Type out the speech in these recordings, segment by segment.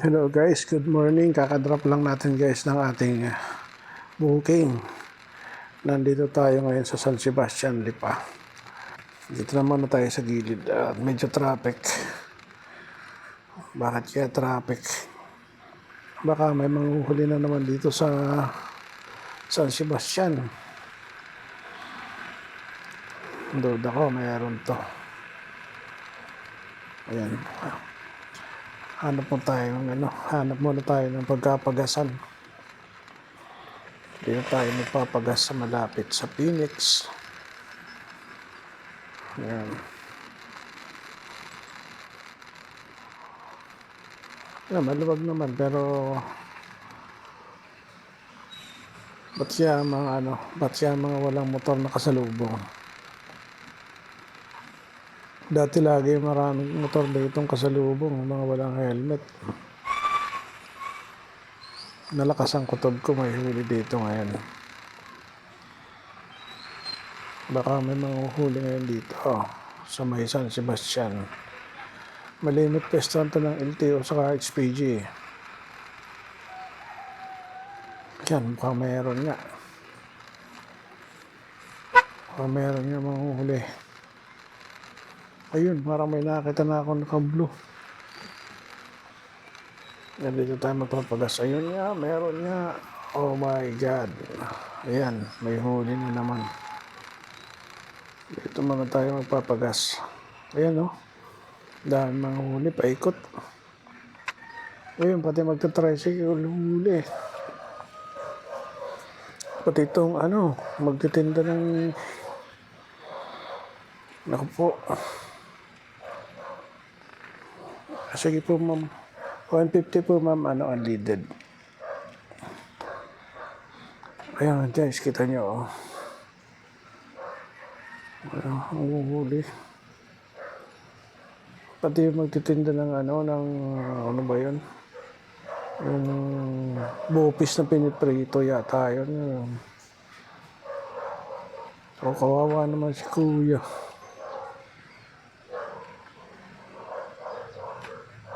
Hello guys, good morning. Kakadrop lang natin guys ng ating uh, booking. Nandito tayo ngayon sa San Sebastian, Lipa. Dito naman na tayo sa gilid. At medyo traffic. Bakit kaya traffic? Baka may manguhuli na naman dito sa San Sebastian. Duda ko, mayroon to. Ayan. Hanap mo tayo ng ano, hanap muna tayo ng pagkapagasan. Dito tayo magpapagas sa malapit sa Phoenix. Ayan. Ayan, maluwag naman pero ba't siya mga ano, ba't siya mga walang motor na kasalubong? Dati lagi maraming motor ditong kasalubong, mga walang helmet. Nalakas ang kutob ko, may huli dito ngayon. Baka may mga huli ngayon dito, oh, sa may San Sebastian. Malimit pestahan to ng LTO sa HPG. Yan, mukhang mayroon nga. Mukhang mayroon nga mga huli. Ayun, parang may nakita na ako naka-blue. Yan, dito tayo magpapagas. Ayun nga, meron nga. Oh my God. Ayan, may huli na naman. Dito muna tayo magpapagas. Ayan, oh. Dahil mga huli, paikot. Ayun, pati magta-tricycle, huli. Pati itong, ano, magtitinda ng... Naku po. Sige po, ma'am. 150 po, ma'am. Ano, unleaded. Ayan, guys, kita nyo, oh. Ayan, ang huli. Pati yung magtitinda ng ano, ng, ano ba yun? Yung bupis na piniprito yata yun. yun. So, kawawa naman si kuya.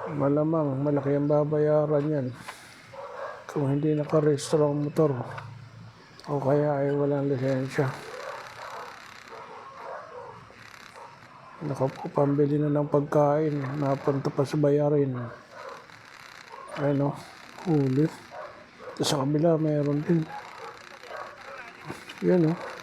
Malamang malaki ang babayaran yan. Kung hindi nakarehistro ang motor. O kaya ay walang lisensya. Naku po, pambili na ng pagkain. Napunta pa sa bayarin. Ayun o, huli. Sa kabila, mayroon din. Yan o.